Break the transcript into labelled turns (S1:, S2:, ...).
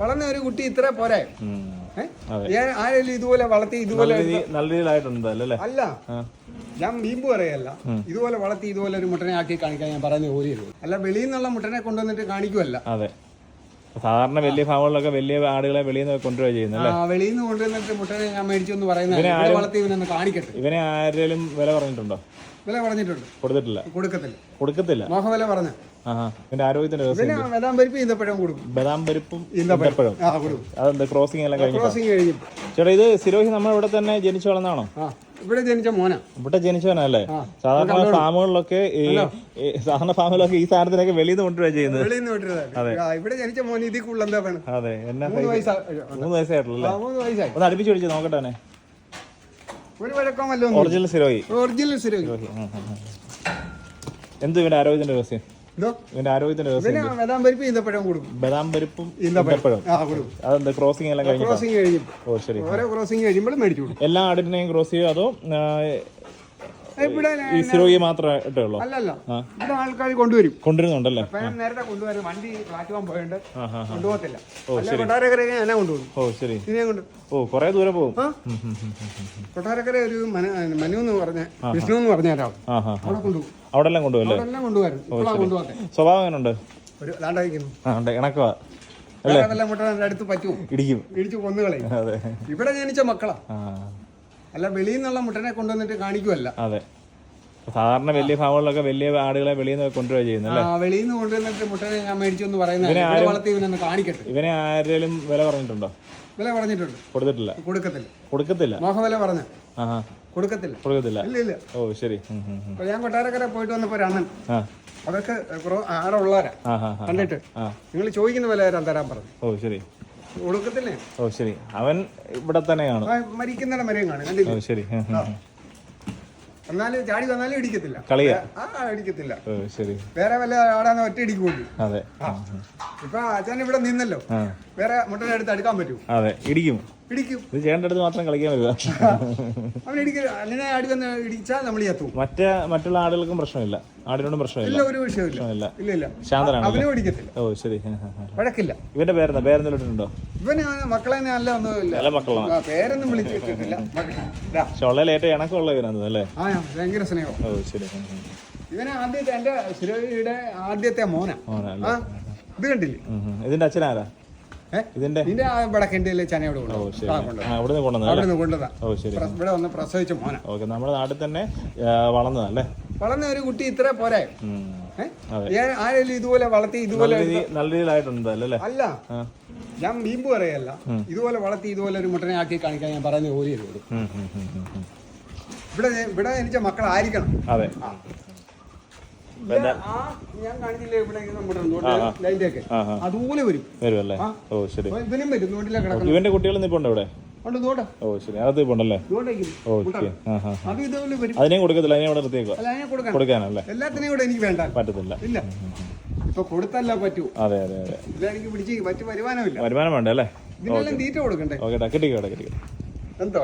S1: വളർന്ന ഒരു കുട്ടി ഇത്ര പോരെ. ഞാൻ ആരെങ്കിലും ഇതുപോലെ വളർത്തി ഇതുപോലെ
S2: നല്ല രീതി രീതിയിലായിട്ടുണ്ട് അല്ലേ
S1: ഞാൻ വീമ്പ് പറയല്ല. ഇതുപോലെ വളർത്തി ഇതുപോലെ ഒരു മുട്ടനെ ആക്കി കാണിക്കാൻ ഞാൻ പറയുന്ന ഓരോ അല്ല വെളിയിൽ നിന്നുള്ള മുട്ടനെ കൊണ്ടുവന്നിട്ട് കാണിക്കുമല്ല
S2: അതെ. സാധാരണ വലിയ ഫാമുകളിലൊക്കെ വലിയ ആടുകളെ വെളിയിൽ നിന്ന് കൊണ്ടുവരിക ചെയ്യുന്നത്
S1: വെളിയിൽ നിന്ന് കൊണ്ടുവന്നിട്ട് മുട്ടനെ ഞാൻ മേടിച്ചു എന്ന് പറയുന്നത് വളർത്തി ഇവനൊന്ന് കാണിക്കട്ടെ.
S2: ഇവനെ ആരെങ്കിലും വില പറഞ്ഞിട്ടുണ്ടോ?
S1: വില പറഞ്ഞിട്ടുണ്ട്.
S2: കൊടുത്തിട്ടില്ല.
S1: കൊടുക്കത്തില്ല.
S2: കൊടുക്കത്തില്ല.
S1: മോഹവില പറഞ്ഞ.
S2: ആരോഗ്യത്തിന്റെ
S1: പരിപ്പ് ഈന്തപ്പഴം കൊടുക്കും.
S2: ബദാം പരിപ്പും
S1: ഈന്തപ്പഴം.
S2: അതെന്താ? ക്രോസിംഗ് എല്ലാം കഴിഞ്ഞു. ചേട്ടാ ഇത് സിരോഹി നമ്മൾ ഇവിടെ തന്നെ ജനിച്ചു വളർന്നാണോ
S1: ഇവിടെ ജനിച്ച മോന.
S2: ഇവിടെ ജനിച്ചവനല്ലേ. സാധാരണ ഫാമുകളിലൊക്കെ സാധാരണ ഫാമിലൊക്കെ ഈ സാധനത്തിനൊക്കെ വെളിയിൽ നിന്ന് കൊണ്ടുവരാ ചെയ്യുന്നത്.
S1: ഇവിടെ ജനിച്ച മോൻ ഇതിൽ കൂടുതൽ
S2: അതെ എന്നാ
S1: മൂന്ന് വയസ്സാ
S2: മൂന്ന് വയസ്സായിട്ടുള്ളൂ ഒന്ന് അടുപ്പിച്ച് പിടിച്ച് നോക്കട്ടെ.
S1: ഒരു
S2: ഒറിജിനൽ സിരോഹി.
S1: ഒറിജിനൽ
S2: സിരോഹി. എന്ത് ഇവിടെ ആരോഗ്യത്തിന്റെ രഹസ്യം? ഇവന്റെ ആരോഗ്യത്തിന്റെ രഹസ്യം
S1: പിന്നെ വെതാൻ പരിപ്പ് ഈന്തപ്പഴം കൊടുക്കും.
S2: ബദാം പരിപ്പും
S1: ഈന്തപ്പഴം.
S2: ഈന്തപ്പഴം
S1: ആ കൊടുക്കും.
S2: അതെന്താ ക്രോസിംഗ് എല്ലാം കഴിഞ്ഞു.
S1: കഴിയും
S2: ഓ ശരി.
S1: ഓരോ ക്രോസിങ് കഴിയുമ്പോൾ മേടിച്ചു
S2: എല്ലാ ആടിനെയും ക്രോസ് ചെയ്യോ? അതോ
S1: ഇവിടെ
S2: ഈ സിരോഹി മാത്രമായിട്ടേ ഉള്ളൂ?
S1: അല്ലല്ല. ഇവിടെ ആൾക്കാർ കൊണ്ടുവരും.
S2: കൊണ്ടുവരുന്നുണ്ടല്ലേ?
S1: ഞാൻ നേരത്തെ കൊണ്ടുവരും. വണ്ടി മാറ്റുവാൻ
S2: പോയുണ്ട്
S1: കൊണ്ടുപോകത്തില്ല. അല്ല കൊട്ടാരക്കരയൊക്കെ ഞാനാ കൊണ്ടുപോകും?
S2: ഓ ശരി.
S1: ഇതിനെ കൊണ്ട്
S2: ഓ കുറെ ദൂരം പോകും.
S1: കൊട്ടാരക്കര ഒരു മനു എന്ന് പറഞ്ഞ വിഷ്ണു എന്ന് പറഞ്ഞ ഒരാൾ. അവിടെ കൊണ്ടുപോകും.
S2: അവിടെ എല്ലാം
S1: കൊണ്ടുപോകും എല്ലാം കൊണ്ടുപോകാൻ
S2: സ്വഭാവം എങ്ങനെയുണ്ട്
S1: ഒരു
S2: ഉണ്ട്. ഇണക്കവാ.
S1: മുട്ട അടുത്ത് പറ്റും.
S2: ഇടിക്കും.
S1: ഇടിച്ച് കൊന്നുകളയും. ഇവിടെ ജനിച്ച മക്കളാ. അല്ല വെളിയിൽ നിന്നുള്ള മുട്ടനെ കൊണ്ടുവന്നിട്ട് കാണിക്കുമല്ല
S2: അതെ. സാധാരണ വലിയ ഫാമുകളിലൊക്കെ വലിയ ആടുകളെ വെളിയിൽ നിന്ന് കൊണ്ടുവരിക ചെയ്യുന്നത്
S1: ആ വെളിയിൽ നിന്ന് കൊണ്ടുവന്നിട്ട് മുട്ടനെ ഞാൻ മേടിച്ചു എന്ന് പറയുന്നത് ഇവിടെ വളർത്തി ഇവനൊന്ന് കാണിക്കട്ടെ.
S2: ഇവനെ ആരെങ്കിലും വില പറഞ്ഞിട്ടുണ്ടോ?
S1: വില പറഞ്ഞിട്ടുണ്ട്.
S2: കൊടുത്തിട്ടില്ല.
S1: കൊടുക്കത്തില്ല.
S2: കൊടുക്കത്തില്ല?
S1: മോഹവില പറഞ്ഞ.
S2: ആ
S1: കൊടുക്കത്തില്ല.
S2: കൊടുക്കത്തില്ല?
S1: ഇല്ല ഇല്ല.
S2: ഓ ശരി.
S1: ഞാൻ കൊട്ടാരക്കര പോയിട്ട് വന്നപ്പോ അണ്ണൻ അതൊക്കെ
S2: ആടുള്ളവരാ.
S1: കണ്ടിട്ട്? നിങ്ങൾ ചോദിക്കുന്ന വില തരാൻ പറഞ്ഞു.
S2: ഓ ശരി. ഓ ശരി. അവൻ ഇവിടെ തന്നെയാണ്.
S1: മരിക്കുന്നിടം കാണും.
S2: ഓ ശരി.
S1: എന്നാലും ചാടി വന്നാലും ഇടിക്കത്തില്ല.
S2: കളിയാ?
S1: ആ ഇടിക്കത്തില്ല.
S2: ഓ ശരി.
S1: വേറെ വല്ല ആടാന്ന് ഒറ്റ ഇടിക്കുള്ളൂ?
S2: അതെ.
S1: ആ. ഇപ്പൊ അച്ഛൻ ഇവിടെ നിന്നല്ലോ. വേറെ മുട്ടനെ എടുത്ത് അടുക്കാൻ പറ്റൂ
S2: അതെ ഇടിക്കും.
S1: ഇടിക്കും
S2: ഇത് ചേട്ടന്റെ അടുത്ത് മാത്രം കളിക്കാൻ വരുക.
S1: അവൻ ഇടിക്ക. അങ്ങനെ ആടി വന്ന് ഇടിച്ചാൽ നമ്മൾ
S2: മറ്റേ മറ്റുള്ള ആടുകൾക്കും പ്രശ്നമില്ല. ആടിനോടും പ്രശ്നമില്ല.
S1: ഇല്ല ഒരു വിഷയമില്ല
S2: പ്രശ്നമില്ല.
S1: ഇല്ല ഇല്ല.
S2: ശാന്തനാണ്.
S1: അവനും ഇടിക്കത്തില്ല
S2: ഓ ശരി. ആ, ആ, ആ.
S1: വഴക്കില്ല.
S2: ഇവന്റെ പേരെന്താ? പേരെന്തെങ്കിലും
S1: ഇവന് മക്കളെ നല്ല ഒന്നുമില്ല
S2: നല്ല മക്കളാണ്.
S1: ആ, പേരൊന്നും വിളിച്ചിട്ടില്ല.
S2: ദാ. ഏറ്റവും ഇണക്കമുള്ള ഇവനാണ് അല്ലേ?
S1: ആ ഭയങ്കര സ്നേഹം.
S2: ഓ ശരി.
S1: ഇവനെ ആദ്യത്തെ എന്റെ ആദ്യത്തെ മോന.
S2: മോനല്ലേ?
S1: ആ ഇത് കണ്ടില്ലേ?
S2: ഉം, ഉം. ഇതിന്റെ അച്ഛനാരാ? ഇതിന്റെ
S1: ചനയോട് കൊണ്ടുവന്നു
S2: ശരി.
S1: ഇവിടെ വന്ന് പ്രസവിച്ച മോന.
S2: ഓക്കെ നമ്മുടെ നാട്ടിൽ തന്നെ വളർന്നതല്ലേ?
S1: വളർന്ന ഒരു കുട്ടി ഇത്ര പോരെ. ആരെങ്കിലും ഇതുപോലെ വളർത്തി ഇതുപോലെ
S2: നല്ല രീതിയിലായിട്ടുണ്ട് അല്ലേ?
S1: അല്ല. ഞാൻ വീമ്പ് പറയല്ല. ഇതുപോലെ വളർത്തി ഇതുപോലെ ഒരു മുട്ടനെ ആക്കി കാണിക്കാൻ ഞാൻ പറയുന്ന ജോലിയുള്ളൂ
S2: ഉം, ഉം, ഉം, ഉം, ഉം.
S1: ഇവിടെ ഇവിടെ എനിച്ച മക്കളായിരിക്കണം
S2: അതെ.
S1: ഞാൻ കാണിച്ചില്ലേ ഇവിടെ ലൈന്റെ ഒക്കെ
S2: ആ ആ.
S1: അതുപോലെ വരും.
S2: വരുമല്ലേ ഓ ശരി.
S1: ഇവനും വരും നോട്ടിലെ
S2: ഇവന്റെ കുട്ടികൾ നിൽപ്പുണ്ടോ ഇവിടെ?
S1: അതുകൊണ്ട് നോട്ടെ
S2: ഓ ശരി. അത് ഇപ്പോണ്ടല്ലേ
S1: നോട്ടേക്കും
S2: ഓക്കെ ആ ആ
S1: അത് ഇതുപോലെ വരും.
S2: അതിനെയും കൊടുക്കത്തില്ല അതിനെ ഇവിടെ നിർത്തിയേക്കുക
S1: അല്ല അതിനെ കൊടുക്കണം
S2: കൊടുക്കാനല്ലേ?
S1: എല്ലാത്തിനെയും കൂടെ എനിക്ക് വേണ്ട.
S2: പറ്റത്തില്ല.
S1: ഇല്ല. ഇപ്പൊ കൊടുത്തല്ല പറ്റൂ.
S2: അതെ അതെ അതെ.
S1: ഇല്ല എനിക്ക് പിടിച്ച് മറ്റു വരുമാനമില്ല.
S2: വരുമാനം വേണ്ട അല്ലേ? ഓക്കെ. കിട്ടിക്കോട്ടെ കിട്ടിക്കോ
S1: എന്തോ